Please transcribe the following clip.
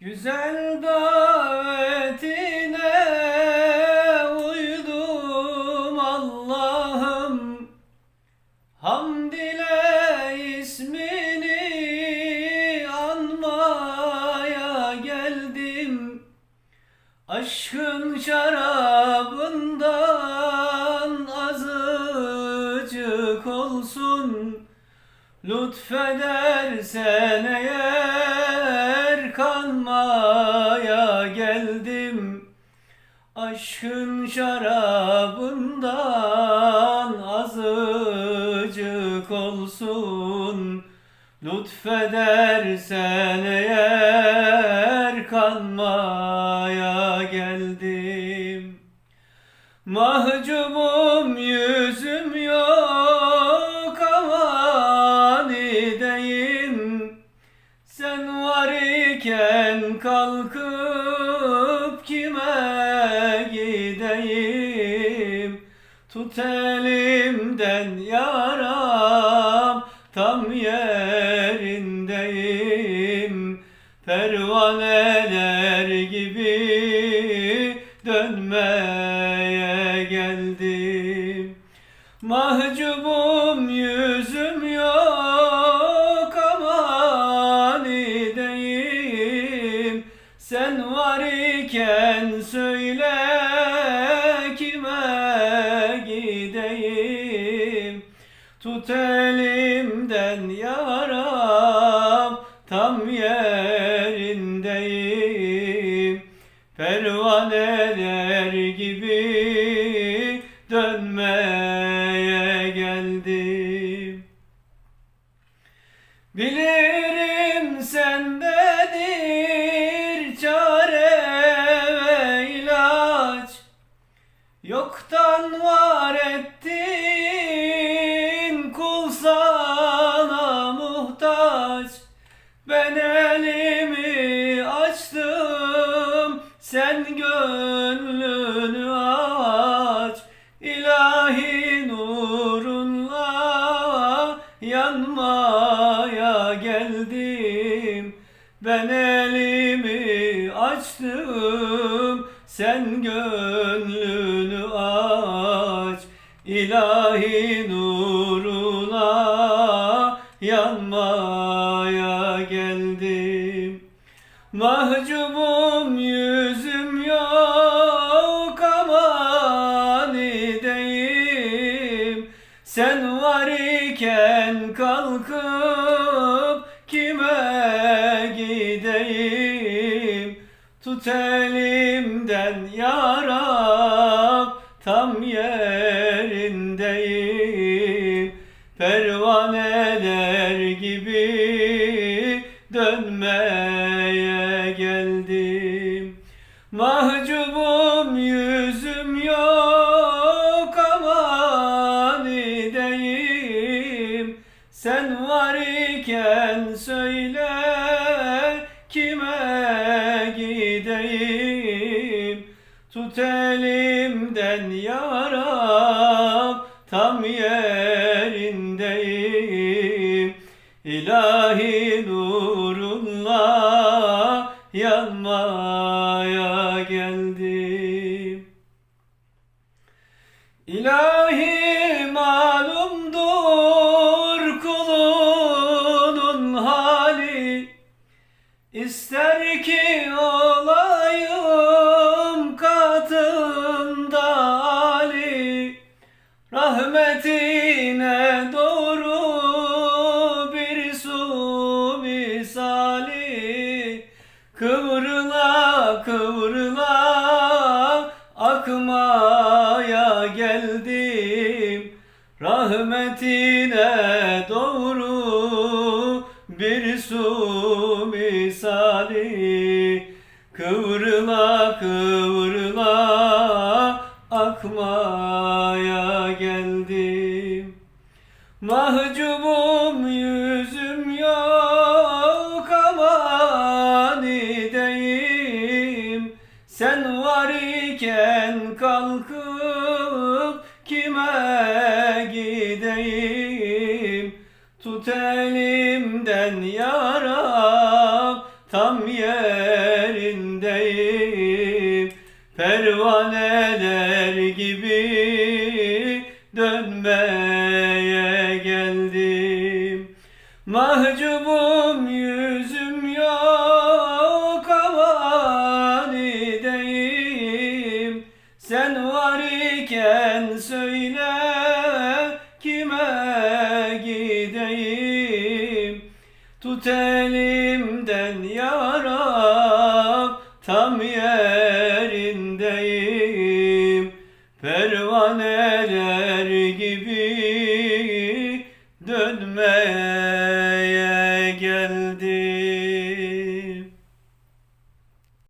Güzel davetine uydum Allah'ım. Hamd ile ismini anmaya geldim. Aşkın şarabından azıcık olsun. Lütfedersen eğer kanmaya geldim. Aşkın şarabından azıcık olsun. Lütfedersen eğer kanmaya geldim yerindeyim Pervaneler açtım. Sen gönlünü aç İlahi nuruna yanmaya geldim. Mahcubum yüzüm yok aman ideyim. Sen var iken kalkıp Tut elimden yaram tam yerindeyim. Pervaneler gibi dönmeye geldim. Mahcubum yüzüm yok aman ideyim. Sen var iken söyle yaram tam yerindeyim. İlahi nurunla yanmaya geldim. İlahi malumdur kulunun hali. İster ki olayım Rahmetine doğru bir su misali. Kıvrıla kıvrıla akmaya geldim. Rahmetine doğru bir su misali. Kıvrıla kıvrıla akmaya Pervaneler gibi dönmeye geldim. Mahcubum yüzüm yok amanideyim Sen var iken söyle kime gideyim? Tut elini pervaneler gibi